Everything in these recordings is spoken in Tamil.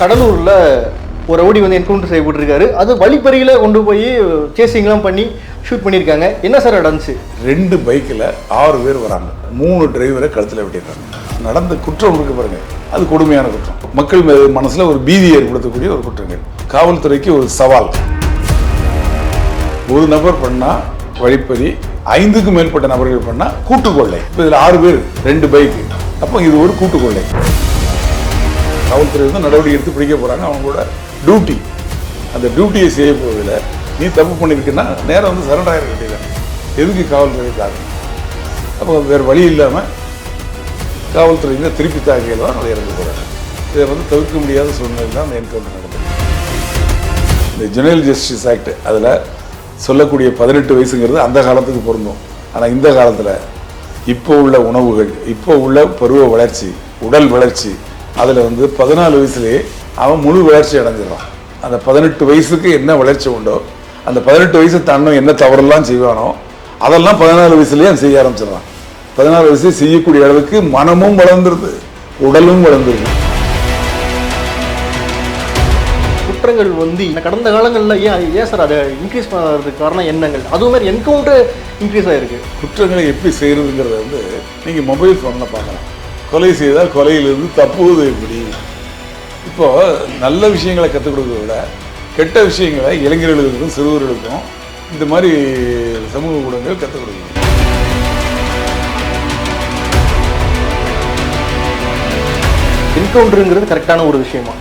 கடலூரில் ஒரு ரவுடி வந்து என்கவுண்டர் செய்யப்பட்டிருக்காரு அது வழிப்பறியில் கொண்டு போய் சேசிங்லாம் பண்ணி ஷூட் பண்ணியிருக்காங்க. என்ன சார் நடந்துச்சு? ரெண்டு பைக்கில் ஆறு பேர் வராங்க. மூணு டிரைவரை கழுத்தில் விட்டுறாங்க நடந்த குற்றம் இருக்கு பாருங்க. அது கொடுமையான குற்றம். மக்கள் மனசில் ஒரு பீதி ஏற்படுத்தக்கூடிய ஒரு குற்றங்கள் காவல்துறைக்கு ஒரு சவால். ஒரு நபர் பண்ணா வழிப்பறி ஐந்துக்கும் மேற்பட்ட நபர்கள் பண்ணால் கூட்டுக்கொள்ளை. இப்போ இதில் ஆறு பேர் ரெண்டு பைக்கு அப்போ இது ஒரு கூட்டுக்கொள்ளை. காவல்துறை வந்து நடவடிக்கை எடுத்து பிடிக்க போகிறாங்க அவங்களோட டியூட்டி அந்த டியூட்டியை செய்ய போவதில் நீ தப்பு பண்ணியிருக்குன்னா நேரம் வந்து சரண்டர் ஆகிட வேண்டியதான் எதுக்கு காவல்துறை தாக்கணும் அப்போ வேறு வழி இல்லாமல் காவல்துறையினர் திருப்பி தாக்கியில் தான் அதை இறந்து போகிறாங்க இதை வந்து தவிர்க்க முடியாத சூழ்நிலை தான் அந்த என்கவுண்டர் நடந்தது இந்த ஜெனரல் ஜஸ்டிஸ் ஆக்ட் அதில் சொல்லக்கூடிய பதினெட்டு வயசுங்கிறது அந்த காலத்துக்கு பொருந்தும். ஆனால் இந்த காலத்தில் இப்போ உள்ள உணவுகள் இப்போ உள்ள பருவ வளர்ச்சி உடல் வளர்ச்சி அதில் வந்து பதினாலு வயசுலேயே அவன் முழு வளர்ச்சி அடைஞ்சிடறான். அந்த பதினெட்டு வயசுக்கு என்ன வளர்ச்சி உண்டோ அந்த பதினெட்டு வயசு தாண்டும் என்ன தவறெல்லாம் செய்வானோ அதெல்லாம் பதினாலு வயசுலேயே அவன் செய்ய ஆரம்பிச்சிடறான். பதினாலு வயசு செய்யக்கூடிய அளவுக்கு மனமும் வளர்ந்துருது உடலும் வளர்ந்துருது. குற்றங்கள் வந்து கடந்த காலங்களில் ஏன் ஏன் சார் அதை இன்க்ரீஸ் பண்ணுறதுக்கு காரணம் என்னங்கள்? அதுவும் மாதிரி என்கவுண்டர் இன்க்ரீஸ் ஆகிருக்கு குற்றங்களை எப்படி செய்யறதுங்கிறத வந்து நீங்க மொபைல் ஃபோனில் பார்க்கலாம். கொலை செய்தால் கொலையிலிருந்து தப்புவது எப்படி? இப்போ நல்ல விஷயங்களை கற்றுக் கொடுக்கறத விட கெட்ட விஷயங்களை இளைஞர்களுக்கும் சிறுவர்களுக்கும் இந்த மாதிரி சமூக ஊடகங்கள் கற்றுக் கொடுக்கணும். என்கவுண்டருங்கிறது கரெக்டான ஒரு விஷயமா?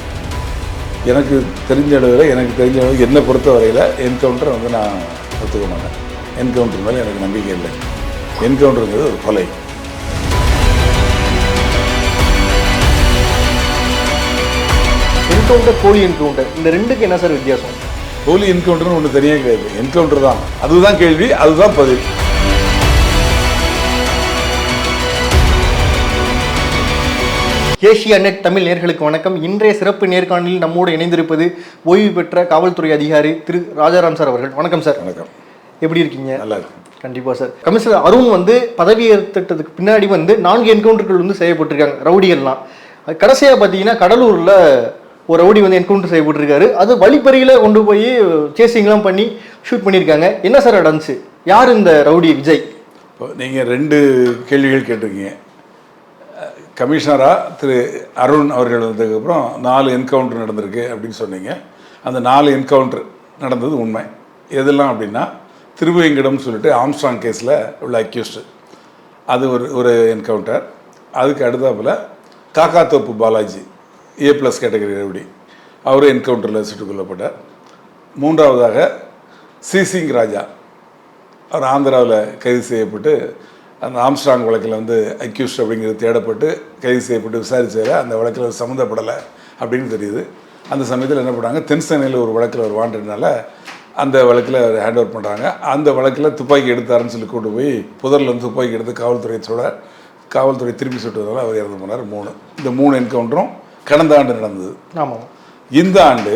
எனக்கு தெரிஞ்ச அளவில் எனக்கு தெரிஞ்ச அளவு என்னை பொறுத்த வரையில் என்கவுண்டரை வந்து நான் ஒத்துக்க மாட்டேன். என்கவுண்டர் மேலே எனக்கு நம்பிக்கை இல்லை. என்கவுண்டருங்கிறது ஒரு கொலை. என்கவுண்டர் போலி என்கவுண்டர் இந்த ரெண்டுக்கு என்ன சார் வித்தியாசம்? போலி என்கவுண்டர்னு ஒன்று தனியாக கிடையாது. என்கவுண்டர் தான். அதுதான் கேள்வி அதுதான் பதில். ஏஷியா நெட் தமிழ் நேர்களுக்கு வணக்கம். இன்றைய சிறப்பு நேர்காணலில் நம்மோடு இணைந்திருப்பது ஓய்வு பெற்ற காவல்துறை அதிகாரி திரு ராஜாராம் சார் அவர்கள். வணக்கம் சார். வணக்கம். எப்படி இருக்கீங்க? நல்லா இருக்கும். கண்டிப்பா சார். கமிஷனர் அருண் வந்து பதவி ஏற்றதுக்கு பின்னாடி வந்து நான்கு என்கவுண்டர்கள் வந்து செய்யப்பட்டிருக்காங்க. ரவுடிகள்லாம். அது கடைசியா பார்த்தீங்கன்னா கடலூர்ல ஒரு ரவுடி வந்து என்கவுண்டர் செய்யப்பட்டிருக்காரு அது வழிப்பறியில் கொண்டு போய் சேசிங்லாம் பண்ணி ஷூட் பண்ணியிருக்காங்க. என்ன சார் நடந்துச்சு யார் இந்த ரவுடி விஜய்? இப்போ நீங்கள் ரெண்டு கேள்விகள் கேட்டிருக்கீங்க. கமிஷனராக திரு அருண் அவர்கள் வந்ததுக்கப்புறம் நாலு என்கவுண்டர் நடந்திருக்கு அப்படின்னு சொன்னீங்க. அந்த நாலு என்கவுண்டர் நடந்தது உண்மை. எதெல்லாம் அப்படின்னா திருவேங்கடம் சொல்லிட்டு ஆம்ஸ்ட்ராங் கேஸில் உள்ள அக்யூஸ்டு அது ஒரு ஒரு என்கவுண்டர் அதுக்கு அடுத்தாப்பில் Kakkathoppu Balaji. A plus category rowdy. அவர் என்கவுண்டரில் சுட்டுக் கொல்லப்பட்டார். மூன்றாவதாக சிசிங் ராஜா. அவர் ஆந்திராவில் கைது செய்யப்பட்டு அந்த ஆம்ஸ்ட்ராங் வழக்கில் வந்து அக்யூஸ்ட் அப்படிங்கிறது தேடப்பட்டு கைது செய்யப்பட்டு விசாரிச்சார். அந்த வழக்கில் அவர் சம்மந்தப்படலை அப்படின்னு தெரியுது. அந்த சமயத்தில் என்ன பண்ணாங்க தென்சென்னையில் ஒரு வழக்கில் ஒரு வாண்டதுனால அந்த வழக்கில் அவர் ஹேண்ட் ஓவர் பண்ணுறாங்க அந்த வழக்கில் துப்பாக்கி எடுத்தாருன்னு சொல்லி கூட்டு போய் புதரில் வந்து துப்பாக்கி எடுத்து காவல்துறை சொல்ல காவல்துறை திருப்பி சுட்டதுனால அவர் இறந்து போனார். மூணு. இந்த மூணு என்கவுண்டரும் கடந்த ஆண்டு நடந்தது. ஆமாம். இந்த ஆண்டு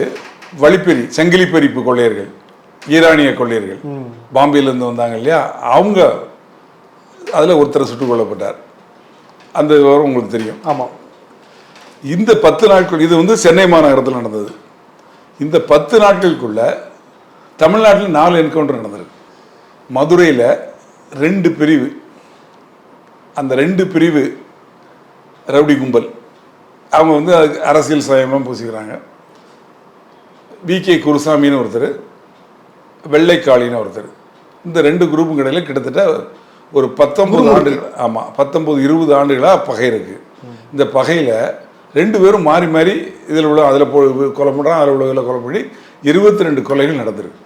வழிப்பறி சங்கிலி பறிப்பு கொள்ளையர்கள் ஈரானிய கொள்ளையர்கள் பாம்பேலேருந்து வந்தாங்க இல்லையா? அவங்க அதில் ஒருத்தர் சுட்டுக் கொல்லப்பட்டார். அந்த விவரம் உங்களுக்கு தெரியும். ஆமாம். இந்த பத்து நாட்கள் இது வந்து சென்னை மாநகரத்தில் நடந்தது. இந்த பத்து நாட்களுக்குள்ள தமிழ்நாட்டில் நாலு என்கவுண்டர் நடந்திருக்கு. மதுரையில் ரெண்டு பிரிவு அந்த ரெண்டு பிரிவு ரவுடி கும்பல் அவங்க வந்து அதுக்கு அரசியல் சமயமாக பூசிக்கிறாங்க. வி கே குருசாமின்னு ஒருத்தர் வெள்ளைக்காளின்னு ஒருத்தர். இந்த ரெண்டு குரூப்பும் இடையில கிட்டத்தட்ட ஒரு பத்தொன்பது ஆண்டுகள் ஆமாம் பத்தொன்பது இருபது ஆண்டுகளாக பகை இருக்கு. இந்த பகையில் ரெண்டு பேரும் மாறி மாறி இதில் உள்ள அதில் போ கொலை பண்ணுறான் அதில் உள்ளதில் கொலை பண்ணி இருபத்தி ரெண்டு கொலைகள் நடந்திருக்கு.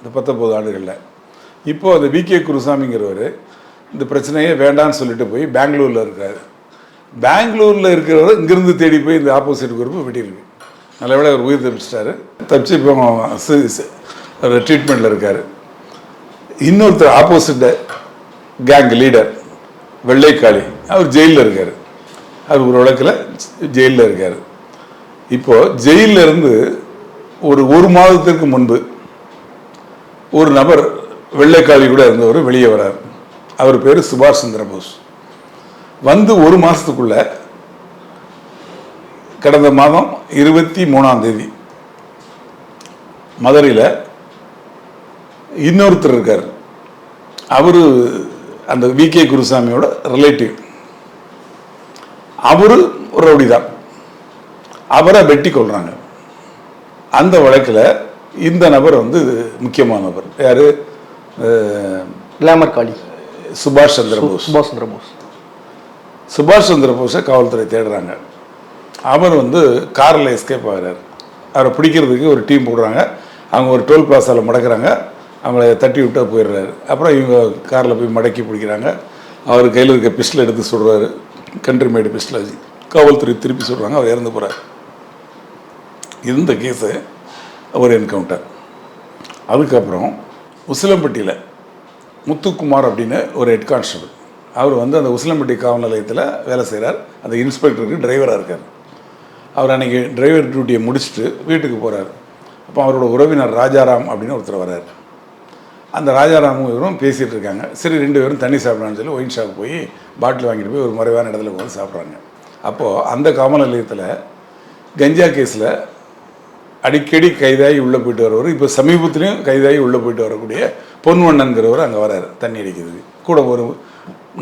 இந்த பத்தொன்பது ஆண்டுகளில். இப்போ அந்த வி கே குருசாமிங்கிறவர் இந்த பிரச்சனையே வேண்டான்னு சொல்லிட்டு போய் பெங்களூரில் இருக்காரு. பெங்களூரில் இருக்கிறவரை இங்கிருந்து தேடி போய் இந்த ஆப்போசிட் குரூப்பை வெட்டியிருக்கு நல்ல விட அவர் உயிர் தப்பிச்சிட்டாரு. தப்பிச்சு இப்போ ட்ரீட்மெண்ட்டில் இருக்கார். இன்னொருத்தர் ஆப்போசிட் கேங் லீடர் வெள்ளைக்காளி. அவர் ஜெயிலில் இருக்கார். அவர் ஒரு வழக்கில் ஜெயிலில் இருக்கார். இப்போ ஜெயிலிருந்து இருந்து ஒரு ஒரு மாதத்திற்கு முன்பு ஒரு நபர் வெள்ளைக்காளி கூட இருந்தவர் வெளியே வரார். அவர் பேர் சுபாஷ் சந்திர போஸ் வந்து ஒரு மாசத்துக்குள்ள கடந்த மாதம் இருபத்தி மூணாம் தேதி மதுரையில் இன்னொருத்தர் இருக்கார். அவரு அந்த வி கே குருசாமியோட ரிலேட்டிவ் அவரு ஒரு ரவுடி தான் அவரை வெட்டி கொள்றாங்க அந்த வழக்கில் இந்த நபர் வந்து முக்கியமான நபர். யாரு? கிளாமர் காளி சுபாஷ் சந்திர போஸ். சுபாஷ் சந்திர போஸ். சுபாஷ் சந்திர போஸை காவல்துறை தேடுறாங்க. அவர் வந்து காரில் எஸ்கேப் ஆகிறார். அவரை பிடிக்கிறதுக்கு ஒரு டீம் போடுறாங்க. அவங்க ஒரு டோல் பிளாசாவில் மடக்குறாங்க. அவங்கள தட்டி விட்டு போயிடுறாரு. அப்புறம் இவங்க காரில் போய் மடக்கி பிடிக்கிறாங்க. அவர் கையில் இருக்க பிஸ்டில் எடுத்து சொல்கிறாரு கண்ட்ரி மேடு பிஸ்டில் வச்சு காவல்துறை திருப்பி சொல்கிறாங்க அவர் இறந்து போகிறார் இந்த கேஸு ஒரு என்கவுண்டர் அதுக்கப்புறம் உசிலம்பட்டியில் முத்துக்குமார் அப்படின்னு ஒரு ஹெட் கான்ஸ்டபிள் அவர் வந்து அந்த உசிலம்பட்டி காவல் நிலையத்தில் வேலை செய்கிறார் அந்த இன்ஸ்பெக்டருக்கு டிரைவராக இருக்கார். அவர் அன்றைக்கி டிரைவர் டியூட்டியை முடிச்சுட்டு வீட்டுக்கு போகிறார் அப்போ அவரோட உறவினர் ராஜாராம் அப்படின்னு ஒருத்தர் வர்றார். அந்த ராஜாராமும் இவரும் பேசிகிட்டு இருக்காங்க. சரி ரெண்டு பேரும் தண்ணி சாப்பிடலான்னு சொல்லி ஒயின் ஷாப் போய் பாட்டில் வாங்கிட்டு போய் ஒரு மறைவான இடத்துல போய் சாப்பிட்றாங்க. அப்போது அந்த காவல் நிலையத்தில் கஞ்சா கேஸில் அடிக்கடி கைதாகி உள்ளே போயிட்டு வரவர் இப்போ சமீபத்துலேயும் கைதாகி உள்ளே போயிட்டு வரக்கூடிய பொன்வண்ணன்கிறவர் அங்கே வராரு தண்ணி அடிக்கிறது கூட ஒரு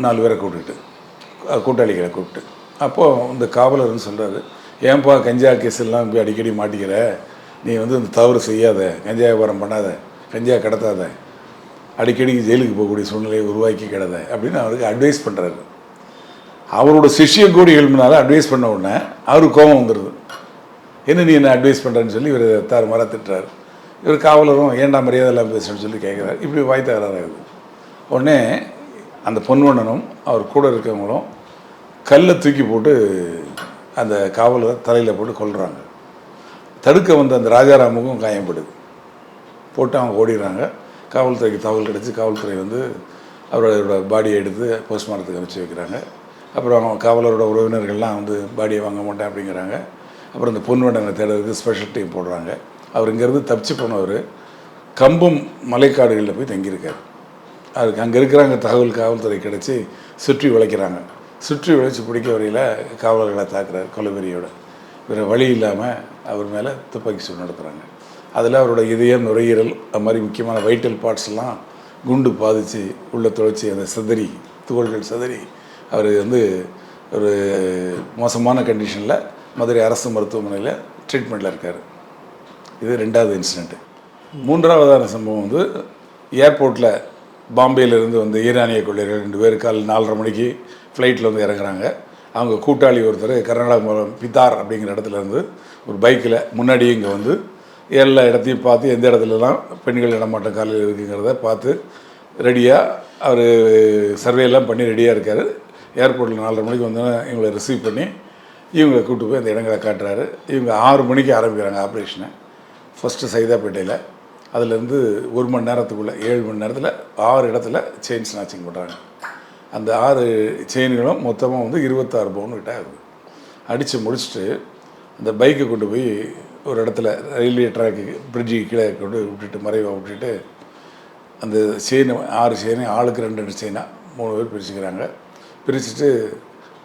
நாலு பேரை கூப்பிட்டுட்டு கூட்டாளிகளை கூப்பிட்டு. அப்போது இந்த காவலர்னு சொல்கிறாரு ஏன்பா கஞ்சா கேஸ் எல்லாம் போய் அடிக்கடி மாட்டிக்கிற? நீ வந்து இந்த தவறு செய்யாத கஞ்சா வியாபாரம் பண்ணாத கஞ்சா கடத்தாத அடிக்கடி ஜெயிலுக்கு போகக்கூடிய சூழ்நிலையை உருவாக்கி கிடத அப்படின்னு அவருக்கு அட்வைஸ் பண்ணுறாரு அவரோட சிஷ்ய கோடி எழுப்பினால அட்வைஸ் பண்ண உடனே அவருக்கு கோபம் வந்துடுது என்ன நீ என்ன அட்வைஸ் பண்ணுறேன்னு சொல்லி இவர் தார் மர திட்டுறாரு. இவர் காவலரும் ஏன்டா மரியாதை இல்லாமல் பேசுகிறேன்னு சொல்லி கேட்குறாரு இப்படி வாய் தகராறாகுது உடனே அந்த பொன்வண்ணனும் அவர் கூட இருக்கிறவங்களும் கல்லை தூக்கி போட்டு அந்த காவலரை தலையில் போட்டு கொள்கிறாங்க தடுக்க வந்த அந்த ராஜாராமுக்கும் காயப்படுது போட்டு அவங்க ஓடிடுறாங்க. காவல்துறைக்கு தகவல் கிடச்சி காவல்துறை வந்து அவரோட பாடியை எடுத்து போஸ்ட்மார்ட்டத்துக்கு அனுப்பிச்சி வைக்கிறாங்க. அப்புறம் அவங்க காவலரோட உறவினர்கள்லாம் வந்து பாடியை வாங்க மாட்டேன் அப்படிங்கிறாங்க. அப்புறம் இந்த பொன்வண்டனை தேடுறதுக்கு ஸ்பெஷல் டீம் போடுறாங்க. அவர் இங்கேருந்து தப்பிச்சு போனவர் கம்பம் மலைக்காடுகளில் போய் தங்கியிருக்கார். அதுக்கு அங்கே இருக்கிறாங்க தகவல் காவல்துறை கிடச்சி சுற்றி உழைக்கிறாங்க. சுற்றி உழைச்சி பிடிக்க வரையில் காவலர்களை தாக்குறாரு கொலைவெறியோட. வேறு வழி இல்லாமல் அவர் மேலே துப்பாக்கி சூடு நடத்துகிறாங்க அதில் அவரோட இதயம் நுரையீரல் அது மாதிரி முக்கியமான வைட்டல் பார்ட்ஸ் எல்லாம் குண்டு பாதித்து உள்ள துளைச்சி அந்த சிதறி துகள்கள் சிதறி அவர் வந்து ஒரு மோசமான கண்டிஷனில் மதுரை அரசு மருத்துவமனையில் ட்ரீட்மெண்ட்டில் இருக்கார். இது ரெண்டாவது இன்சிடெண்ட்டு மூன்றாவதான சம்பவம் வந்து ஏர்போர்ட்டில் பாம்பேயிலேருந்து வந்து ஈரானிய கொள்ளையர்கள் ரெண்டு பேர் கால் நாலரை மணிக்கு ஃப்ளைட்டில் வந்து இறங்குறாங்க. அவங்க கூட்டாளி ஒருத்தர் கர்நாடக மூலம் பித்தார் அப்படிங்கிற இடத்துல இருந்து ஒரு பைக்கில் முன்னாடியே இங்கே வந்து எல்லா இடத்தையும் பார்த்து எந்த இடத்துலலாம் பெண்கள் இடமாட்டம் காலையில் இருக்குங்கிறத பார்த்து ரெடியாக அவர் சர்வேலாம் பண்ணி ரெடியாக இருக்கார். ஏர்போர்ட்டில் நாலரை மணிக்கு வந்தோன்னே இவங்களை ரிசீவ் பண்ணி இவங்களை கூப்பிட்டு போய் அந்த இடங்களை காட்டுறாரு. இவங்க ஆறு மணிக்கு ஆரம்பிக்கிறாங்க ஆப்ரேஷனை ஃபஸ்ட்டு சைதாப்பேட்டையில். அதுலேருந்து ஒரு மணி நேரத்துக்குள்ளே ஏழு மணி நேரத்தில் ஆறு இடத்துல செயின் ஸ்நாச்சிங் பண்ணுறாங்க அந்த ஆறு செயின்களும் மொத்தமாக வந்து இருபத்தாறு பவுன் கிட்ட ஆகுது. அடித்து முடிச்சுட்டு அந்த பைக்கை கொண்டு போய் ஒரு இடத்துல ரயில்வே ட்ராக்கு பிரிட்ஜுக்கு கீழே கொண்டு விட்டுட்டு மறைவாக விட்டுட்டு அந்த செயின் ஆறு செயினை ஆளுக்கு ரெண்டு ரெண்டு செயினாக மூணு பேர் பிரிச்சுக்கிறாங்க. பிரிச்சுட்டு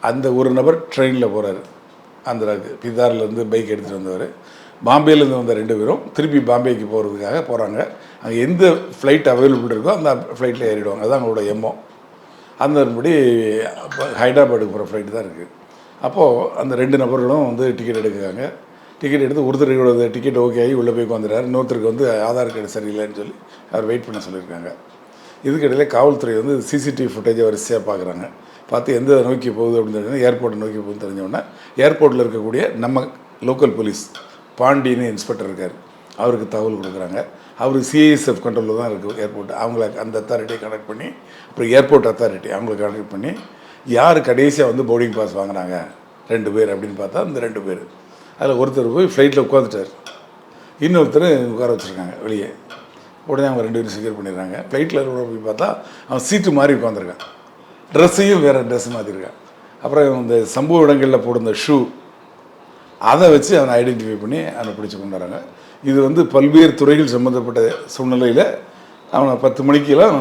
அந்த ஒரு நபர் ட்ரெயினில் போகிறார் அந்த பிதார்லேருந்து பைக் எடுத்துகிட்டு வந்தவர். பாம்பேலேருந்து வந்த ரெண்டு பேரும் திருப்பி பாம்பேக்கு போகிறதுக்காக போகிறாங்க அங்கே எந்த ஃப்ளைட் அவைலபிள் இருக்கோ அந்த ஃப்ளைட்டில் ஏறிடுவாங்க. அதுதான் அவங்களோட எம்மோ அந்தபடி ஹைதராபாடுக்கு போகிற ஃப்ளைட்டு தான் இருக்குது அப்போது அந்த ரெண்டு நபர்களும் வந்து டிக்கெட் எடுக்கிறாங்க. டிக்கெட் எடுத்து ஒருத்தருக்கோட டிக்கெட் ஓகே ஆகி உள்ளே போய் உட்காந்துறாரு இன்னொருத்தருக்கு வந்து ஆதார் கார்டு சரியில்லைன்னு சொல்லி அவர் வெயிட் பண்ண சொல்லியிருக்காங்க. இதுக்கிடையில் காவல்துறை வந்து சிசிடிவி ஃபுட்டேஜை வரிசையாக பார்க்குறாங்க பார்த்து எந்த நோக்கி போகுது அப்படின்னு தெரிஞ்சோன்னா ஏர்போர்ட்டை நோக்கி போகுதுன்னு தெரிஞ்ச ஏர்போர்ட்டில் இருக்கக்கூடிய நம்ம லோக்கல் போலீஸ் பாண்டின்னு இன்ஸ்பெக்டர் இருக்கார். அவருக்கு தகவல் கொடுக்குறாங்க. அவர் சிஐஎஸ்எஃப் கண்ட்ரோலில் தான் இருக்குது ஏர்போர்ட் அவங்கள அந்த அத்தாரிட்டியை கனெக்ட் பண்ணி அப்புறம் ஏர்போர்ட் அத்தாரிட்டி அவங்கள கனெக்ட் பண்ணி யார் கடைசியாக வந்து போர்டிங் பாஸ் வாங்கினாங்க ரெண்டு பேர் அப்படின்னு பார்த்தா அந்த ரெண்டு பேர். அதில் ஒருத்தர் போய் ஃப்ளைட்டில் உட்காந்துட்டார் இன்னொருத்தர் உட்கார வச்சுருக்காங்க வெளியே. உடனே அவங்க ரெண்டு பேரும் செக்யூர் பண்ணிடுறாங்க. ஃப்ளைட்டில் போய் பார்த்தா அவன் சீட்டு மாறி உட்காந்துருக்கான் ட்ரெஸ்ஸையும் வேறு ட்ரெஸ் மாற்றிருக்கான் அப்புறம் இந்த சம்பவ இடங்களில் போடுந்த ஷூ அதை வச்சு அவனை ஐடென்டிஃபை பண்ணி அவனை பிடிச்சி கொண்டு வராங்க. இது வந்து பல்வேறு துறைகள் சம்மந்தப்பட்ட சூழ்நிலையில் அவனை பத்து மணிக்கெல்லாம்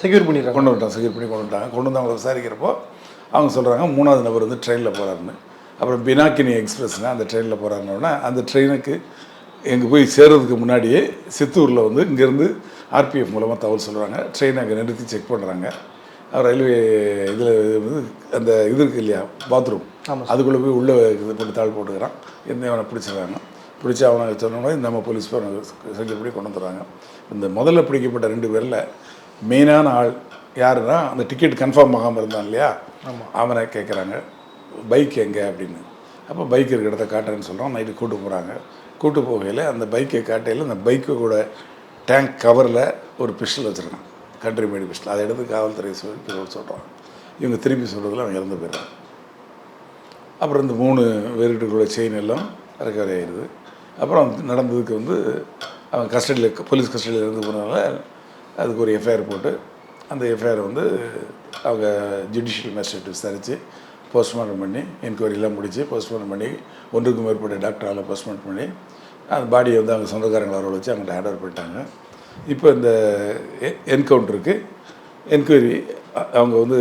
செக்யூர் பண்ணிடுறாங்க. கொண்டு வந்துட்டான் செக்யூர் பண்ணி கொண்டு வந்துட்டாங்க கொண்டு வந்து அவங்களை விசாரிக்கிறப்போ அவங்க சொல்கிறாங்க மூணாவது நபர் வந்து ட்ரெயினில் போகிறாருன்னு அப்புறம் பினாக்கினி எக்ஸ்பிரஸ்னா அந்த ட்ரெயினில் போகிறாங்கன்னா அந்த ட்ரெயினுக்கு எங்கே போய் சேர்றதுக்கு முன்னாடியே சித்தூரில் வந்து இங்கேருந்து ஆர்பிஎஃப் மூலமாக தகவல் சொல்கிறாங்க ட்ரெயின் அங்கே நிறுத்தி செக் பண்ணுறாங்க ரயில்வே இதில் வந்து அந்த இது இருக்கு இல்லையா பாத்ரூம் அதுக்குள்ளே போய் உள்ளே இது போட்டு தாள் போட்டுக்கிறான். எந்த அவனை பிடிச்சிடுறாங்க பிடிச்சி அவனை சொன்னோடனே நம்ம போலீஸ் செஞ்சபடி கொண்டு வந்துடுறாங்க. இந்த முதல்ல பிடிக்கப்பட்ட ரெண்டு பேரில் மெயினான ஆள் யாருன்னா அந்த டிக்கெட் கன்ஃபார்ம் ஆகாமல் இருந்தான் இல்லையா? அவனை கேட்குறாங்க பைக் எங்கே அப்படின்னு. அப்போ பைக் இருக்கிற இடத்த காட்டுறேன்னு சொல்கிறோம் நைட்டு கூட்டு போகிறாங்க கூட்டு போகையில் அந்த பைக்கை காட்டையில் அந்த பைக்கு கூட டேங்க் கவரில் ஒரு பிஸ்டல் வச்சுருக்கான். கண்ட்ரி மேடு பிஸ்டல் அதை எடுத்து காவல்துறை சொல்லி சொல்கிறான் இவங்க திருப்பி சொல்கிறதுல அவன் இறந்து போயிடுறான். அப்புறம் இந்த மூணு வேறுகிட்டுக்குள்ள செயின் எல்லாம் ரெக்கவரி ஆயிடுது. அப்புறம் நடந்ததுக்கு வந்து அவன் கஸ்டடியில் போலீஸ் கஸ்டடியில் இருந்து போனதால அதுக்கு ஒரு எஃப்ஐஆர் போட்டு அந்த எஃப்ஐஆர் வந்து அவங்க ஜுடிஷியல் மேஜிஸ்ட்ரேட் விசாரித்து போஸ்ட்மார்ட்டம் பண்ணி என்கொயரிலாம் முடித்து போஸ்ட்மார்ட்டம் பண்ணி ஒன்றுக்கும் மேற்பட்ட டாக்டரால் போஸ்ட்மார்ட்டம் பண்ணி அந்த பாடியை வந்து அவங்க சொந்தக்காரங்களை வர வச்சு அவங்கள்ட்ட ஹேண்ட் ஓவர் பண்ணிட்டாங்க. இப்போ இந்த என்கவுண்டருக்கு என்கொயரி அவங்க வந்து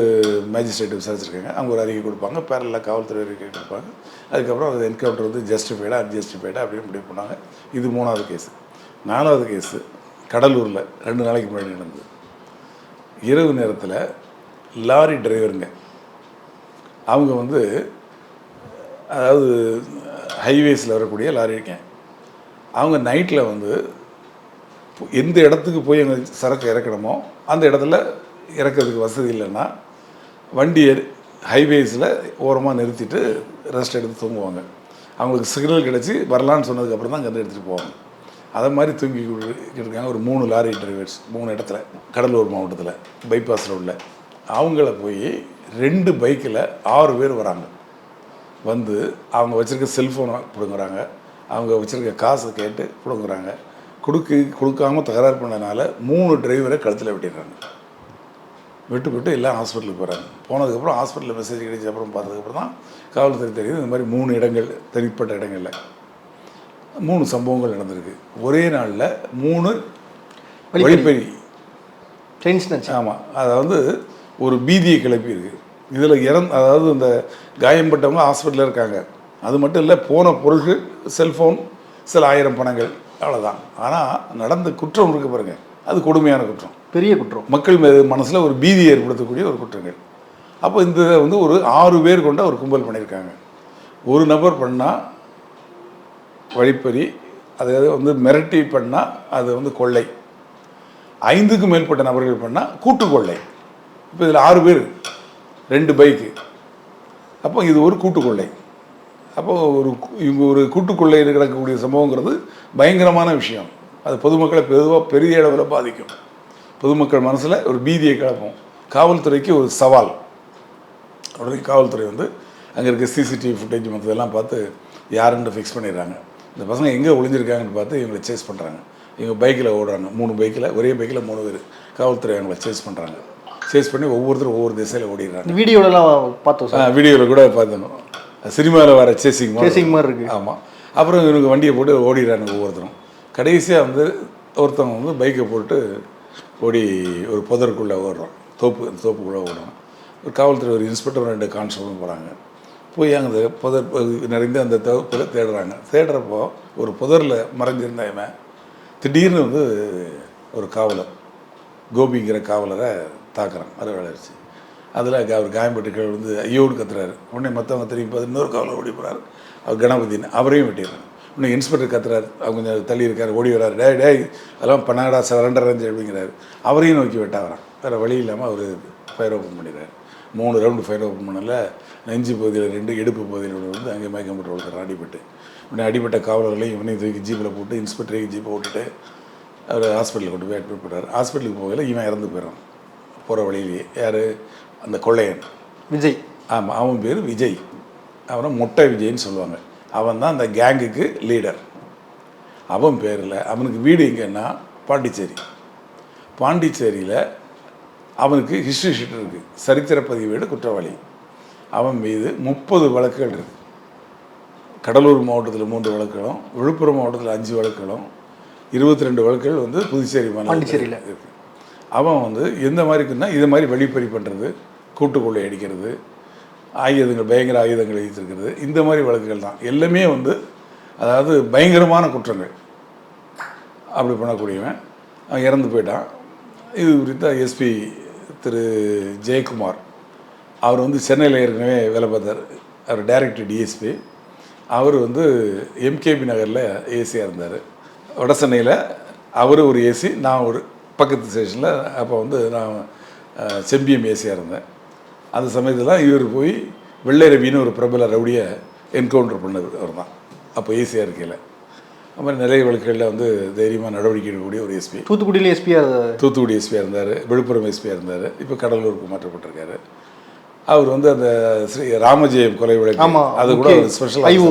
மேஜிஸ்ட்ரேட் விசாரிச்சிருக்காங்க. அவங்க ஒரு அறிக்கை கொடுப்பாங்க. பேரலில் காவல்துறை அறிக்கை கொடுப்பாங்க. அதுக்கப்புறம் அது என்கவுண்டர் வந்து ஜஸ்டிஃபைடாக அன்ஜஸ்டிஃபைடாக அப்படின்னு முடிவு பண்ணாங்க. இது மூணாவது கேஸு நாலாவது கேஸு கடலூரில் ரெண்டு நாளைக்கு முன்னாடி நடந்தது. இரவு நேரத்தில் லாரி டிரைவருங்க அவங்க வந்து அதாவது ஹைவேஸில் வரக்கூடிய லாரி இருக்கேன் அவங்க நைட்டில் வந்து எந்த இடத்துக்கு போய் அங்கே சரக்கு இறக்கணுமோ அந்த இடத்துல இறக்கிறதுக்கு வசதி இல்லைன்னா வண்டி ஹைவேஸில் ஓரமாக நிறுத்திட்டு ரெஸ்ட் எடுத்து தூங்குவாங்க. அவங்களுக்கு சிக்னல் கிடச்சி வரலான்னு சொன்னதுக்கப்புறம் தான் கன்று எடுத்துகிட்டு போவாங்க. அதை மாதிரி தூங்கி இருக்காங்க. ஒரு மூணு லாரி டிரைவர்ஸ் மூணு இடத்துல கடலூர் மாவட்டத்தில் பைபாஸ் ரோட்டில் அவங்கள போய் ரெண்டு பைக்கில் ஆறு பேர் வராங்க. வந்து அவங்க வச்சுருக்க செல்ஃபோனை பிடுங்குறாங்க. அவங்க வச்சுருக்க காசை கேட்டு பிடுங்குறாங்க. கொடுக்கு கொடுக்காம தகராறு பண்ணனால மூணு டிரைவரை கழுத்தில் விட்டுடுறாங்க. விட்டு விட்டு எல்லாம் ஹாஸ்பிட்டலுக்கு போகிறாங்க போனதுக்கப்புறம் ஹாஸ்பிட்டலில் மெசேஜ் கிடைச்ச அப்புறம் பார்த்ததுக்கப்புறம் தான் காவல்துறை தெரியுது இந்த மாதிரி மூணு இடங்கள் தனிப்பட்ட இடங்களில். மூணு சம்பவங்கள் நடந்திருக்கு. ஒரே நாளில் மூணு வழிப்பறி ஸ்னட்ச் ஆமாம் அதாவது ஒரு பீதியை கிளப்பி இருக்கு. இதில் இறந் அதாவது இந்த காயம்பட்டவங்க ஹாஸ்பிட்டலில் இருக்காங்க. அது மட்டும் இல்லை போன பொருள்கள் செல்ஃபோன் சில ஆயிரம் பணங்கள் அவ்வளோதான் ஆனால் நடந்த குற்றம் இருக்கு பாருங்க. அது கொடுமையான குற்றம். பெரிய குற்றம். மக்கள் மீது மனசில் ஒரு பீதி ஏற்படுத்தக்கூடிய ஒரு குற்றங்கள். அப்போ இந்த வந்து ஒரு ஆறு பேர் கொண்ட ஒரு கும்பல் பண்ணியிருக்காங்க ஒரு நபர் பண்ணால் வழிப்பறி அதாவது வந்து மிரட்டி பண்ணால் அது வந்து கொள்ளை. ஐந்துக்கும் மேற்பட்ட நபர்கள் பண்ணால் கூட்டு கொள்ளை இப்போ இதில் ஆறு பேர் ரெண்டு பைக்கு. அப்போ இது ஒரு கூட்டு கொள்ளை அப்போ ஒரு இவங்க ஒரு கூட்டு கொள்ளையில் கிடக்கக்கூடிய சம்பவங்கிறது பயங்கரமான விஷயம். அது பொதுமக்களை பெதுவாக பெரிய அளவில் பாதிக்கும். பொதுமக்கள் மனசில் ஒரு பீதியை கிளப்பும். காவல்துறைக்கு ஒரு சவால். உடனே காவல்துறை வந்து அங்கே இருக்க சிசிடிவி ஃபுட்டேஜ் மற்றதெல்லாம் பார்த்து யாருன்னு ஃபிக்ஸ் பண்ணிடுறாங்க? இந்த பசங்க எங்கே ஒளிஞ்சிருக்காங்கன்னு பார்த்து இவங்களை சேஸ் பண்ணுறாங்க இவங்க பைக்கில் ஓடுறாங்க. மூணு பைக்கில் ஒரே பைக்கில் மூணு பேர். காவல்துறை அவங்கள சேஸ் பண்ணுறாங்க சேஸ் பண்ணி ஒவ்வொருத்தரும் ஒவ்வொரு திசையில் ஓடிடுறாங்க. வீடியோலலாம் பார்த்தோம் சார் வீடியோவில் கூட பார்த்தோம் சினிமாவில் வர சேசிங் Chasing மாதிரி இருக்கு. ஆமாம் அப்புறம் இவனுக்கு வண்டியை போட்டு ஓடிடுறாங்க ஒவ்வொருத்தரும். கடைசியாக வந்து ஒருத்தவங்க வந்து பைக்கை போட்டு ஓடி ஒரு புதருக்குள்ளே ஓடுறோம். தோப்பு அந்த தோப்புக்குள்ளே ஓடுறோம். ஒரு காவல்துறை ஒரு இன்ஸ்பெக்டர் ரெண்டு கான்ஸ்டபிளும் போகிறாங்க. போய் அங்கே புதர் நிறைந்து நிறைந்த அந்த தோப்பில் தேடுறாங்க. தேடுறப்போ ஒரு புதரில் மறைஞ்சிருந்த இவன் திடீர்னு வந்து ஒரு காவலர் கோபிங்கிற காவலரை தாக்குறான். அது வளர்ச்சி அதில் அவர் காயம்பட்டு கீழே வந்து ஐயோடு கத்துறாரு. உடனே மற்றவங்க திரும்பி பார்த்து இன்னொரு காவலர் ஓடி போகிறார். அவர் கணபதினு அவரையும் வெட்டிடுறாங்க. இன்னும் இன்ஸ்பெக்டர் கத்துறாரு. அவங்க கொஞ்சம் தள்ளி இருக்கார் ஓடி வர்றாரு. டேய் டேய் அதெல்லாம் பண்ணாடா சரண்டர் ரேஞ்சு அப்படிங்கிறாரு. அவரையும் நோக்கி வெட்ட வரான் வேறு வழி இல்லாமல் அவர் ஃபயர் ஓப்பன் பண்ணிடுறாரு. மூணு ரவுண்டு ஃபயர் ஓப்பன் பண்ணல. நெஞ்சு பகுதியில் ரெண்டு இடுப்பு பகுதியில் ஒன்று வந்து அங்கே மயக்கம் போட்டு வளர்க்குறான் அடிபட்டு. உடனே அடிப்பட்ட காவலர்களையும் இவனையும் தூக்கி ஜீப்பில் போட்டு இன்ஸ்பெக்டரையும் ஜீப்பை விட்டுட்டு அவர் ஹாஸ்பிட்டலுக்கு கொண்டு போய் அட்மிட் பண்ணுறாரு ஹாஸ்பிட்டலுக்கு போகல இவன் இறந்து போயிடுறான். போகிற வழியிலேயே. யார்? அந்த கொள்ளையன். விஜய். ஆமாம் அவன் பேர் விஜய். அவனை மொட்டை விஜய்ன்னு சொல்லுவாங்க. அவன் தான் அந்த கேங்குக்கு லீடர் அவன் பேரில் அவனுக்கு வீடு எங்கன்னா பாண்டிச்சேரி. பாண்டிச்சேரியில் அவனுக்கு ஹிஸ்ட்ரி ஷீட் இருக்குது சரித்திர பதிவேடு குற்றவாளி. அவன் மீது முப்பது வழக்குகள் இருக்கு. கடலூர் மாவட்டத்தில் மூன்று வழக்குகளும் விழுப்புரம் மாவட்டத்தில் அஞ்சு வழக்குகளும் இருபத்தி ரெண்டு வழக்குகள் வந்து புதுச்சேரி பாண்டிச்சேரியில. இருக்கு. அவன் வந்து எந்த மாதிரி இருக்குன்னா இது மாதிரி வழிப்பறி பண்ணுறது கூட்டுக்கொள்ளை அடிக்கிறது ஆயுதங்கள் பயங்கர ஆயுதங்கள் வைத்திருக்கிறது இந்த மாதிரி வழக்குகள் தான். எல்லாமே வந்து அதாவது பயங்கரமான குற்றங்கள். அப்படி பண்ணக்கூடியவன் அவன் இறந்து போயிட்டான். இது குறித்து எஸ்பி திரு ஜெயக்குமார் அவர் வந்து சென்னையில் ஏற்கனவே வேலை பார்த்தார். அவர் டைரக்டர் டிஎஸ்பி அவர் வந்து எம்கேபி நகரில் ஏசியாக இருந்தார். வட சென்னையில் அவர் ஒரு ஏசி நான் ஒரு பக்கத்து ஸ்டேஷனில் அப்போ வந்து நான் அஹ், செம்பியம் ஏசியாக இருந்தேன். அந்த சமயத்தில் தான் இவர் போய் வெள்ளை ரவின்னு ஒரு பிரபல ரவுடியை என்கவுண்டர் பண்ணது அவர் தான் அப்போ ஏசியாக இருக்கையில் அது மாதிரி நிறைய வழக்குகளில் வந்து தைரியமாக நடவடிக்கை எடுக்கக்கூடிய ஒரு எஸ்பி தூத்துக்குடியில் எஸ்பியா தூத்துக்குடி எஸ்பியாக இருந்தார்? விழுப்புரம் எஸ்பியாக இருந்தார்? இப்போ கடலூருக்கு மாற்றப்பட்டிருக்காரு. அவர் வந்து அந்த ஸ்ரீ ராமஜெயம் கொலை வழக்கு அது கூட முக்கிய ஸ்பெஷல் IO.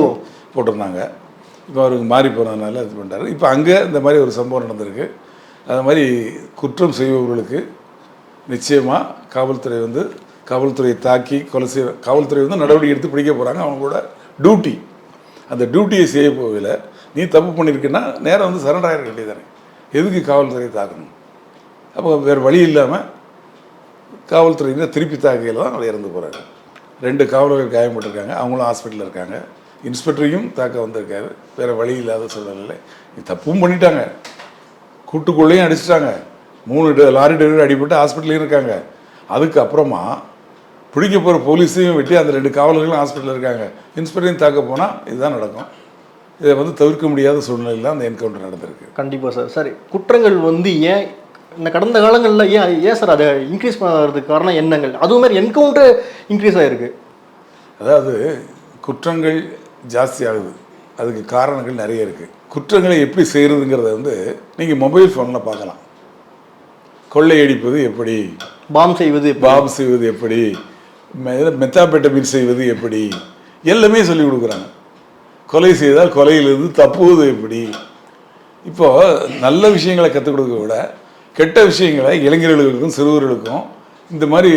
போட்டிருந்தாங்க. இப்போ அவருக்கு மாறி போனதுனால இது பண்ணிட்டாரு. இப்போ அங்கே இந்த மாதிரி ஒரு சம்பவம் நடந்திருக்கு. அது மாதிரி குற்றம் செய்பவர்களுக்கு நிச்சயமாக காவல்துறை வந்து காவல்துறையை தாக்கி கொலை செய்ய காவல்துறை வந்து நடவடிக்கை எடுத்து பிடிக்க போகிறாங்க அவங்களோட டியூட்டி அந்த டியூட்டியை செய்ய போகல. நீ தப்பு பண்ணியிருக்கேன்னா நேரம் வந்து சரண்டர் ஆகிட வேண்டியதானே எதுக்கு காவல்துறையை தாக்கணும்? அப்போ வேறு வழி இல்லாமல் காவல்துறையினர் திருப்பி தாக்கையில் தான் அவர் இறந்து போகிறாங்க ரெண்டு காவலர்கள் காயப்பட்டிருக்காங்க அவங்களும் ஹாஸ்பிட்டலில் இருக்காங்க. இன்ஸ்பெக்டரையும் தாக்க வந்திருக்காரு. வேறு வழி இல்லாத சூழ்நிலையில். தப்பும் பண்ணிட்டாங்க. கூட்டுக்குள்ளேயும் அடிச்சிட்டாங்க. மூணு ட- லாரி டிரைவர் அடிபட்டு ஹாஸ்பிட்டலையும் இருக்காங்க. அதுக்கப்புறமா பிடிக்க போகிற போலீஸையும் வெட்டி அந்த ரெண்டு காவலர்களும் ஹாஸ்பிட்டலில் இருக்காங்க. இன்ஸ்பெக்டரையும் தாக்க போனால் இதுதான் நடக்கும். இதை வந்து தவிர்க்க முடியாத சூழ்நிலையில் அந்த என்கவுண்டர் நடந்திருக்கு. கண்டிப்பாக சார். சரி குற்றங்கள் வந்து ஏன் இந்த கடந்த காலங்களில் ஏன் ஏன் சார் அதை இன்க்ரீஸ் பண்ணுறதுக்கு காரணம் என்னங்கள்? அதுவும் மாதிரி என்கவுண்டர் இன்க்ரீஸ் ஆகிருக்கு அதாவது குற்றங்கள் ஜாஸ்தி ஆகுது. அதுக்கு காரணங்கள் நிறைய இருக்குது குற்றங்களை எப்படி செய்கிறதுங்கிறத வந்து நீங்கள் மொபைல் ஃபோனில் பார்க்கலாம். கொள்ளையடிப்பது எப்படி? பாம் செய்வது பாம் செய்வது எப்படி? மெத்தாபெட்டமின் செய்வது எப்படி? எல்லாமே சொல்லி கொடுக்குறாங்க. கொலை செய்தால் கொலையிலிருந்து தப்புவது எப்படி? இப்போ நல்ல விஷயங்களை கற்றுக் கொடுக்க விட கெட்ட விஷயங்களை இளைஞர்களுக்கும் சிறுவர்களுக்கும் இந்த மாதிரி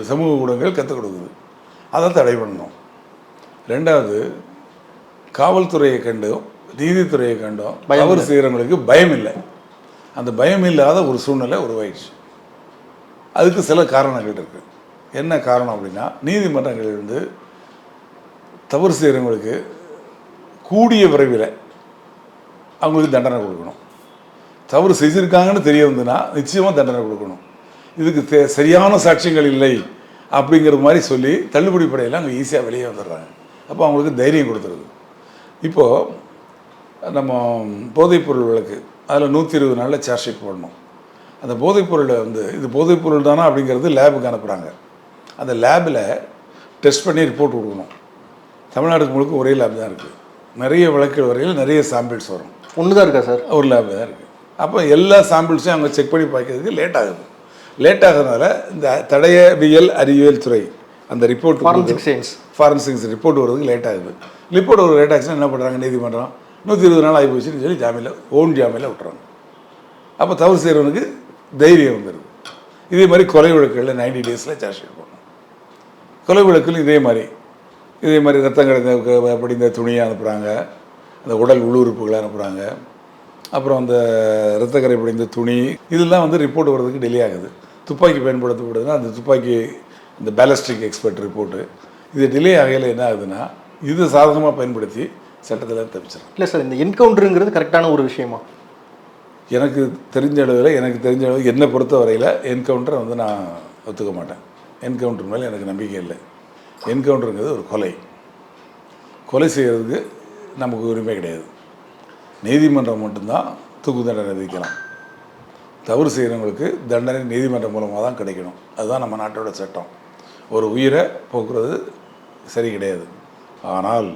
சமூக ஊடகங்கள் கற்றுக் கொடுக்குது. அதை தடை பண்ணணும். ரெண்டாவது காவல்துறையை கண்டும் நீதித்துறையை கண்டும் தவறு செய்கிறவங்களுக்கு பயம் இல்லை. அந்த பயம் இல்லாத ஒரு சூழ்நிலை உருவாயிடுச்சு. அதுக்கு சில காரணங்கள் இருக்கு. என்ன காரணம் அப்படின்னா நீதிமன்றங்களிலிருந்து தவறு செய்கிறவங்களுக்கு கூடிய விரைவில் அவங்களுக்கு தண்டனை கொடுக்கணும். தவறு செஞ்சுருக்காங்கன்னு தெரிய வந்துன்னா நிச்சயமாக தண்டனை கொடுக்கணும். இதுக்கு தே சரியான சாட்சியங்கள் இல்லை அப்படிங்கிற மாதிரி சொல்லி தள்ளுபடி படையில் அங்கே ஈஸியாக வெளியே வந்துடுறாங்க. அப்போ அவங்களுக்கு தைரியம் கொடுத்துருது. இப்போது நம்ம போதைப்பொருள் வழக்கு அதில் நூற்றி இருபது நாளில் சார்ஜ் ஷீட் போடணும். அந்த போதைப்பொருளை வந்து இது போதைப்பொருள் தானா அப்படிங்கிறது லேபுக்கு அனுப்புகிறாங்க அந்த லேபில் டெஸ்ட் பண்ணி ரிப்போர்ட் கொடுக்கணும். தமிழ்நாடு முழுக்க ஒரே லேப் தான் இருக்குது. நிறைய வழக்குகள் வரையில் நிறைய சாம்பிள்ஸ் வரும். ஒன்று தான் இருக்கா சார்? ஒரு லேப் தான் இருக்குது. அப்போ எல்லா சாம்பிள்ஸையும் அவங்க செக் பண்ணி பார்க்கறதுக்கு லேட் ஆகுது. லேட் ஆகிறதுனால இந்த தடயவியல் அறிவியல் துறை அந்த report forensic science forensics report வரதுக்கு லேட் ஆகுது. ரிப்போர்ட் ஒரு லேட் ஆச்சுன்னா என்ன பண்ணுறாங்க நீதிமன்றம் நூற்றி இருபது நாள் ஆகி போச்சுன்னு சொல்லி ஜாமீனில் ஓன் ஜாமீனில் விட்டுறாங்க. அப்போ தவறு செய்கிறவனுக்கு தைரியம் வந்துடுது இதே மாதிரி கொலை வழக்குகளில் நைன்டி டேஸில் சார்ஜ் ஷீட் பண்ணணும் கொலை வழக்கில் இதே மாதிரி. இதே மாதிரி ரத்தம் கிடைந்த படிந்த துணியை அனுப்புகிறாங்க அந்த உடல் உள்ளுறுப்புகளை அனுப்புகிறாங்க அப்புறம் அந்த இரத்தக்கரை படிந்த துணி இதெல்லாம் வந்து ரிப்போர்ட் வர்றதுக்கு டிலே ஆகுது. துப்பாக்கி பயன்படுத்தப்படுதுன்னா அந்த துப்பாக்கி இந்த பேலஸ்டிக் எக்ஸ்பர்ட் ரிப்போர்ட்டு இது டிலே ஆகையில் என்ன ஆகுதுன்னா இது சாதகமாக பயன்படுத்தி சட்டத்தில் தப்பிச்சிடும் இல்லை சார் இந்த என்கவுண்டருங்கிறது கரெக்டான ஒரு விஷயமா? எனக்கு தெரிஞ்ச அளவில் எனக்கு தெரிஞ்ச அளவு என்னை பொறுத்த வரையில் என்கவுண்டரை வந்து நான் ஒத்துக்க மாட்டேன். என்கவுண்டர் மேலே எனக்கு நம்பிக்கை இல்லை. என்கவுண்டருங்கிறது ஒரு கொலை. கொலை செய்கிறதுக்கு நமக்கு உரிமை கிடையாது. நீதிமன்றம் மட்டும்தான் தூக்கு தண்டனை விதிக்கலாம். தவறு செய்கிறவங்களுக்கு தண்டனை நீதிமன்றம் மூலமாக தான் கிடைக்கணும். அதுதான் நம்ம நாட்டோட சட்டம். ஒரு உயிரை போக்குறது சரி கிடையாது. ஆனால்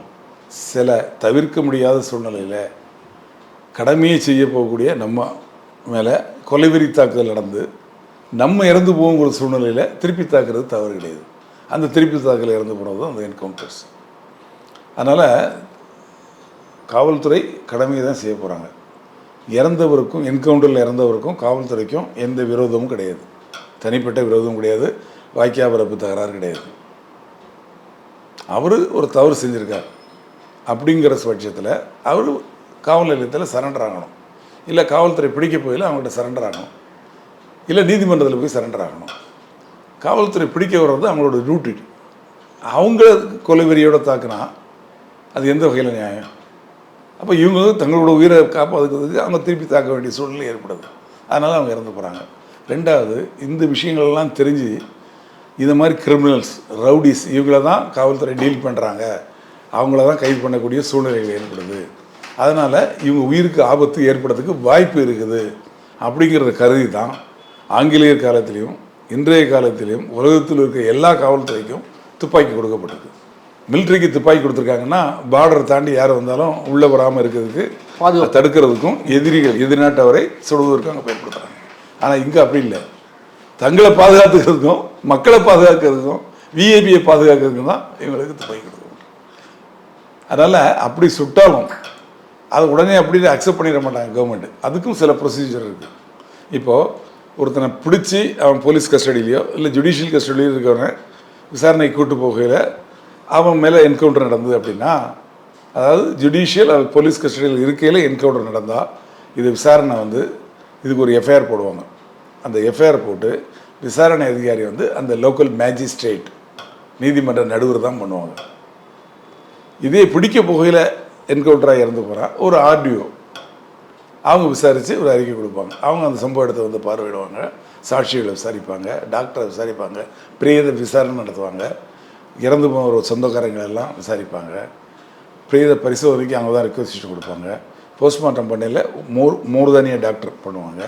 சில தவிர்க்க முடியாத சூழ்நிலையில் கடமையை செய்ய போகக்கூடிய நம்ம மேலே கொலைவெறி தாக்குதல் நடந்து நம்ம இறந்து போகுங்கிற சூழ்நிலையில் திருப்பி தாக்குறது தவறு கிடையாது. அந்த திருப்பி தாக்கல் இறந்து போனது தான் அந்த என்கவுண்டர்ஸ் அதனால் காவல்துறை கடமையை தான் செய்ய போகிறாங்க இறந்தவருக்கும் என்கவுண்டரில் இறந்தவருக்கும் காவல்துறைக்கும் எந்த விரோதமும் கிடையாது. தனிப்பட்ட விரோதமும் கிடையாது. வாய்க்காபரப்பு தகராறு கிடையாது. அவர் ஒரு தவறு செஞ்சுருக்கார். அப்படிங்கிற பட்சத்தில் அவர் காவல் நிலையத்தில் சரண்டர் ஆகணும். இல்லை காவல்துறை பிடிக்க போயில அவங்கள்ட்ட சரண்டர் ஆகணும். இல்லை நீதிமன்றத்தில் போய் சரண்டர் ஆகணும். காவல்துறை பிடிக்க வர்றது அவங்களோட டியூட்டி அவங்க கொலைவெறியோட தாக்குனா அது எந்த வகையில் நியாயம்? அப்போ இவங்க தங்களோட உயிரை காப்பாற்றுக்கிறதுக்கு அவங்க திருப்பி தாக்க வேண்டிய சூழ்நிலை ஏற்படுது. அதனால் அவங்க இறந்து போகிறாங்க ரெண்டாவது இந்த விஷயங்கள்லாம் தெரிஞ்சு இந்த மாதிரி கிரிமினல்ஸ் ரவுடிஸ் இவங்கள தான் காவல்துறை டீல் பண்ணுறாங்க அவங்கள தான் கைது பண்ணக்கூடிய சூழ்நிலைகள் ஏற்படுது. அதனால் இவங்க உயிருக்கு ஆபத்து ஏற்படுறதுக்கு வாய்ப்பு இருக்குது. அப்படிங்கிறத கருதி தான் ஆங்கிலேயர் காலத்திலையும் இன்றைய காலத்திலையும் உலகத்தில் இருக்க எல்லா காவல்துறைக்கும் துப்பாக்கி கொடுக்கப்பட்டிருக்கு. மிலிட்ரிக்கு துப்பாக்கி கொடுத்துருக்காங்கன்னா பார்டர் தாண்டி யார் வந்தாலும் உள்ளே வராமல் இருக்கிறதுக்கு பாதுகாப்பு. தடுக்கிறதுக்கும் எதிரிகள் எதிர்நாட்டவரை சுடுவதற்கும் அங்கே பயன்படுத்துகிறாங்க ஆனால் இங்கே அப்படி இல்லை. தங்களை பாதுகாத்துக்கிறதுக்கும் மக்களை பாதுகாக்கிறதுக்கும் விஐபியை பாதுகாக்கிறதுக்கும் தான் இவங்களுக்கு துப்பாக்கி கொடுக்கணும் அதனால் அப்படி சுட்டாலும் அதை உடனே அப்படி அக்செப்ட் பண்ணிட மாட்டாங்க கவர்மெண்ட் அதுக்கும் சில ப்ரொசீஜர் இருக்குது இப்போது ஒருத்தனை பிடிச்சி அவன் போலீஸ் கஸ்டடியிலையோ இல்லை ஜுடிஷியல் கஸ்டடியிலையோ இருக்கவனை விசாரணைக்கு கூட்டு போகையில் அவன் மேலே என்கவுண்டர் நடந்தது அப்படின்னா அதாவது ஜுடிஷியல் அது போலீஸ் கஸ்டடியில் இருக்கையில் என்கவுண்டர் நடந்தால் இது விசாரணை வந்து இதுக்கு ஒரு எஃப்ஐஆர் போடுவாங்க. அந்த எஃப்ஐஆர் போட்டு விசாரணை அதிகாரி வந்து அந்த லோக்கல் மேஜிஸ்ட்ரேட் நீதிமன்ற நடுவர் தான் பண்ணுவாங்க. இதே பிடிக்க போகையில் என்கவுண்டராக இறந்து போகிறான் ஒரு ஆர்டிஓ அவங்க விசாரித்து ஒரு அறிக்கை கொடுப்பாங்க. அவங்க அந்த சம்பவ இடத்தை வந்து பார்வையிடுவாங்க. சாட்சிகளை விசாரிப்பாங்க. டாக்டரை விசாரிப்பாங்க. பிரேத விசாரணை நடத்துவாங்க. இறந்து போன ஒரு சொந்தக்காரங்களெல்லாம் விசாரிப்பாங்க. பிரேத பரிசோதனைக்கு அவங்க தான் ரெக்வஸ்ட் கொடுப்பாங்க. போஸ்ட்மார்ட்டம் பண்ணையில் மோர் மோர்தானிய டாக்டர் பண்ணுவாங்க.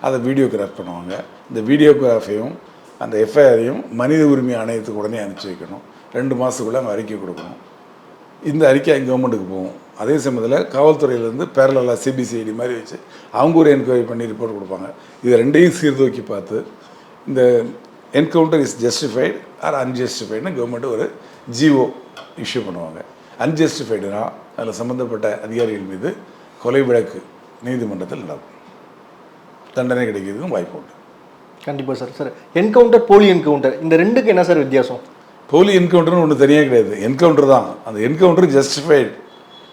அதை வீடியோகிராஃப் பண்ணுவாங்க. இந்த வீடியோகிராஃபையும் அந்த எஃப்ஐஆரையும் மனித உரிமை ஆணையத்துக்கு உடனே அனுப்பிச்சி வைக்கணும். ரெண்டு மாதத்துக்குள்ளே அவங்க அறிக்கை கொடுக்கணும். இந்த அறிக்கை கவர்மெண்ட்டுக்கு போகும். அதே சமயத்தில் காவல்துறையிலேருந்து பேரலாக சிபிசிஐடி மாதிரி வச்சு அவங்க ஒரு என்கொயரி பண்ணி ரிப்போர்ட் கொடுப்பாங்க. இது ரெண்டையும் சீர்தூக்கி பார்த்து இந்த என்கவுண்டர் இஸ் ஜஸ்டிஃபைடு ஆர் அன்ஜஸ்டிஃபைடுன்னு கவர்மெண்ட் ஒரு ஜிஓ இஷ்யூ பண்ணுவாங்க. அன்ஜஸ்டிஃபைடுனா அதில் சம்மந்தப்பட்ட அதிகாரிகள் மீது கொலை வழக்கு நீதிமன்றத்தில் நடக்கும். தண்டனை கிடைக்கிறதுக்கும் வாய்ப்பு உண்டு. கண்டிப்பாக சார் சார். என்கவுண்டர் போலி என்கவுண்டர் இந்த ரெண்டுக்கு என்ன சார் வித்தியாசம்? போலி என்கவுண்டர்னு ஒன்று தனியாக கிடையாது. என்கவுண்டர் தான். அந்த என்கவுண்டர் ஜஸ்டிஃபைடு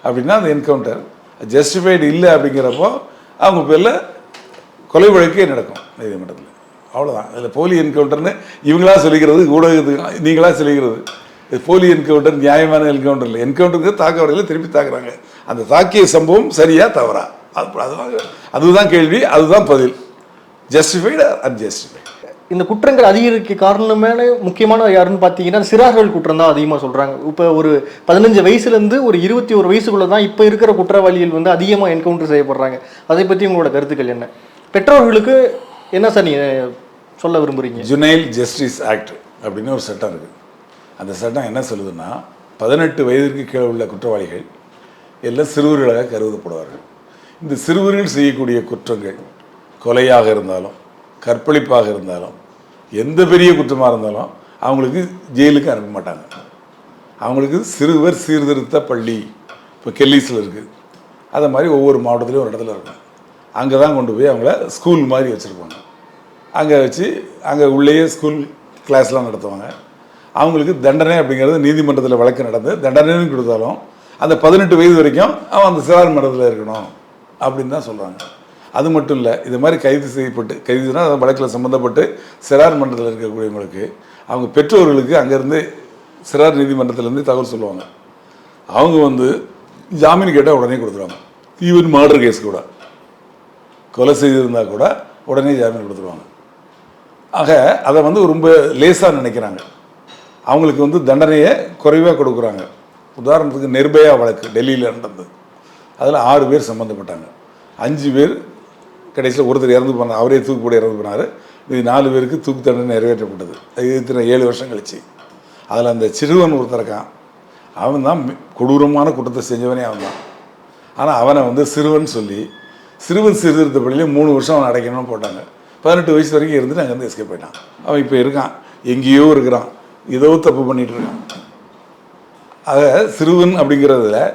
அப்படின்னா அந்த என்கவுண்டர் ஜஸ்டிஃபைடு இல்லை அப்படிங்கிறப்போ அவங்க பேரில் கொலை வழக்கே நடக்கும் நீதிமன்றத்தில். அவ்வளோதான் அதில் போலி என்கவுண்டர்னு இவங்களா சொல்லிக்கிறது ஊடகத்துக்கு நீங்களா சொல்லிக்கிறது. இது போலி என்கவுண்டர் நியாயமான என்கவுண்டர் இல்லை. என்கவுண்டருக்கு தாக்க வரையில் திருப்பி தாக்குறாங்க. அந்த தாக்கிய சம்பவம் சரியா தவறா? அது அதுதான் அதுதான் கேள்வி அதுதான் பதில். ஜஸ்டிஃபைடு அன்ஜஸ்டிஃபைடு இந்த குற்றங்கள் அதிகரிக்க காரணமான முக்கியமான யாருன்னு பார்த்தீங்கன்னா சிறார்கள் குற்றம் தான் அதிகமாக சொல்கிறாங்க இப்போ ஒரு பதினஞ்சு வயசுலேருந்து ஒரு இருபத்தி ஒரு வயசுக்குள்ளே தான் இப்போ இருக்கிற குற்றவாளிகள் வந்து அதிகமாக என்கவுண்டர் செய்யப்படுறாங்க. அதை பற்றி உங்களோட கருத்துக்கள் என்ன? பெற்றோர்களுக்கு என்ன சார் நீங்கள் சொல்ல விரும்புகிறீங்க ஜுனைல் ஜஸ்டிஸ் ஆக்ட் அப்படின்னு ஒரு சட்டம் இருக்குது அந்த சட்டம் என்ன சொல்லுதுன்னா பதினெட்டு வயதிற்கு கீழே உள்ள குற்றவாளிகள் எல்லாம் சிறுவர்களாக கருதப்படுவார்கள். இந்த சிறுவர்கள் செய்யக்கூடிய குற்றங்கள் கொலையாக இருந்தாலும் கற்பழிப்பாக இருந்தாலும் எந்த பெரிய குற்றமாக இருந்தாலும் அவங்களுக்கு ஜெயிலுக்கு அனுப்ப மாட்டாங்க. அவங்களுக்கு சிறுவர் சீர்திருத்த பள்ளி இப்போ கெல்லிஸில் இருக்குது அதை மாதிரி ஒவ்வொரு மாவட்டத்துலேயும் ஒரு இடத்துல இருக்கும். அங்கே தான் கொண்டு போய் அவங்கள ஸ்கூல் மாதிரி வச்சுருப்பாங்க. அங்கே வச்சு அங்கே உள்ளேயே ஸ்கூல் கிளாஸ்லாம் நடத்துவாங்க. அவங்களுக்கு தண்டனை அப்படிங்கிறது நீதிமன்றத்தில் வழக்கு நடந்து தண்டனைன்னு கொடுத்தாலும் அந்த பதினெட்டு வயது வரைக்கும் அவன் அந்த சிறார் மன்றத்தில் இருக்கணும் அப்படின்னு தான் சொல்கிறாங்க அது மட்டும் இல்லை இது மாதிரி கைது செய்யப்பட்டு கைதுனா அந்த வழக்கில் சம்மந்தப்பட்டு சிறார் மன்றத்தில் இருக்கக்கூடியவங்களுக்கு அவங்க பெற்றோர்களுக்கு அங்கேருந்து சிறார் நீதிமன்றத்திலேருந்து தகவல் சொல்லுவாங்க. அவங்க வந்து ஜாமீன் கேட்டால் உடனே கொடுத்துருவாங்க. ஈவன் மர்டர் கேஸ் கூட. கொலை செய்திருந்தால் கூட உடனே ஜாமீன் கொடுத்துருவாங்க. ஆக அதை வந்து ரொம்ப லேசாக நினைக்கிறாங்க. அவங்களுக்கு வந்து தண்டனையை குறைவாக கொடுக்குறாங்க. உதாரணத்துக்கு நிர்பயா வழக்கு டெல்லியில் நடந்தது. அதில் ஆறு பேர் சம்மந்தப்பட்டாங்க அஞ்சு பேர் கடைசியில் ஒருத்தர் இறந்து போனார் அவரே தூக்கு போட இறந்து போனார். இது நாலு பேருக்கு தூக்கு தண்டனை நிறைவேற்றப்பட்டது. அது இத்தனை ஏழு வருஷம் கழிச்சு. அதில் அந்த சிறுவன் ஒருத்தர் இருக்கான். அவன் தான் மி- கொடூரமான குற்றத்தை செஞ்சவனே அவன் தான். ஆனால் அவனை வந்து சிறுவன் சொல்லி சிறுவன் சீர்திருத்த பள்ளியிலே மூணு வருஷம் அவன் அடைக்கணும்னு போட்டாங்க. பதினெட்டு வயசு வரைக்கும் இருந்துட்டு அங்கேருந்து எஸ்கேப் போயிட்டான் அவன் இப்போ இருக்கான். எங்கேயோ இருக்கிறான். ஏதோ தப்பு பண்ணிட்டு இருக்கான். ஆக சிறுவன் அப்படிங்கிறதுல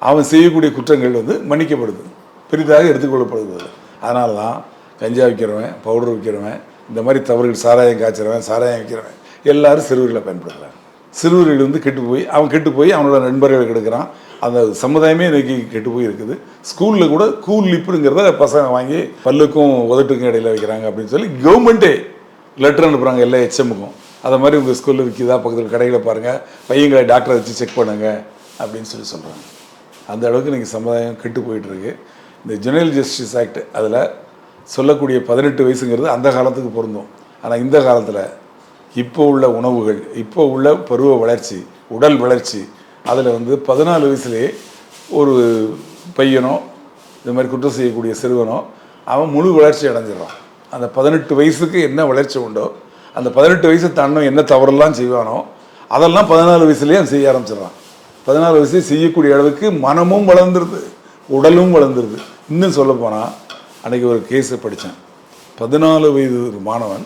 அவன் செய்யக்கூடிய குற்றங்கள் வந்து மன்னிக்கப்படுது. பெரிதாக எடுத்துக்கொள்ளப்படுவது அதனால தான் கஞ்சா விற்கிறவன் பவுடர் விற்கிறவன் இந்த மாதிரி தவறுகள் சாராயம் காய்ச்சிறவன் சாராயம் விற்கிறவன் எல்லாரும் சிறுவர்களை பயன்படுத்துகிறாங்க சிறுவர்கள் வந்து கெட்டு போய் அவன் கெட்டு போய் அவனோட நண்பர்களை கெடுக்கிறான். அந்த சமுதாயமே இன்னைக்கு கெட்டு போய் இருக்குது. ஸ்கூலில் கூட கூல் லிப்புங்கிறத பசங்க வாங்கி பல்லுக்கும் உதட்டுக்கும் இடையில வைக்கிறாங்க அப்படின்னு சொல்லி கவர்மெண்ட்டே லெட்டர் அனுப்புகிறாங்க எல்லா ஹெச்எம்முக்கும் அதை மாதிரி உங்கள் ஸ்கூலில் விற்கிதா பக்கத்தில் கடைகளை பாருங்கள் பையங்களை டாக்டரை வச்சு செக் பண்ணுங்க அப்படின்னு சொல்லி சொல்கிறாங்க அந்த அளவுக்கு நீங்கள் சமுதாயம் கெட்டு போயிட்டுருக்கு இந்த ஜெனரல் ஜஸ்டிஸ் ஆக்ட் அதில் சொல்லக்கூடிய பதினெட்டு வயசுங்கிறது அந்த காலத்துக்கு பொருந்தும். ஆனால் இந்த காலத்தில் இப்போ உள்ள உணவுகள் இப்போ உள்ள பருவ வளர்ச்சி உடல் வளர்ச்சி அதில் வந்து பதினாலு வயசுலேயே ஒரு பையனோ இந்த மாதிரி குற்றம் செய்யக்கூடிய சிறுவனோ அவன் முழு வளர்ச்சி அடைஞ்சிடறான். அந்த பதினெட்டு வயசுக்கு என்ன வளர்ச்சி உண்டோ அந்த பதினெட்டு வயசு தாண்டும் என்ன தவறெல்லாம் செய்வானோ அதெல்லாம் பதினாலு வயசுலேயே அவன் செய்ய ஆரம்பிச்சிடுறான். பதினாலு வயசுலேயே செய்யக்கூடிய அளவுக்கு மனமும் வளர்ந்துருது உடலும் வளர்ந்துருது. இன்னும் சொல்ல போனால் அன்றைக்கி ஒரு கேஸை படித்தேன் பதினாலு வயது ஒரு மாணவன்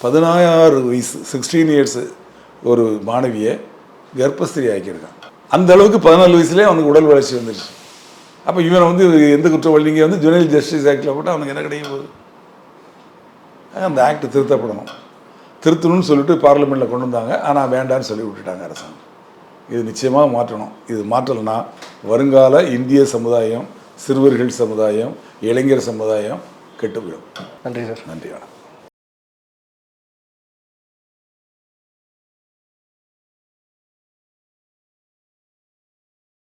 பதினாறு வயசு சிக்ஸ்டீன் இயர்ஸு ஒரு மாணவியை கர்ப்பஸ்திரி ஆக்கியிருக்கான். அந்த அளவுக்கு பதினாலு வயசுலேயே அவனுக்கு உடல் வளர்ச்சி வந்துருச்சு. அப்போ இவனை வந்து எந்த குற்றவாளிங்க வந்து ஜுவனல் ஜஸ்டிஸ் ஆக்டில் போட்டால் அவனுக்கு என்ன கிடைக்க போகுது? அந்த ஆக்ட் திருத்தப்படணும். திருத்தணும்னு சொல்லிட்டு பார்லிமெண்ட்டில் கொண்டு வந்தாங்க. ஆனால் வேண்டான்னு சொல்லி விட்டுட்டாங்க அரசாங்கம். இது நிச்சயமாக மாற்றணும். இது மாற்றலைன்னா வருங்கால இந்திய சமுதாயம் சிறுவர்கள் சமுதாயம் இளைஞர் சமுதாயம் கெட்டுவிடும் நன்றி சார். நன்றி வணக்கம்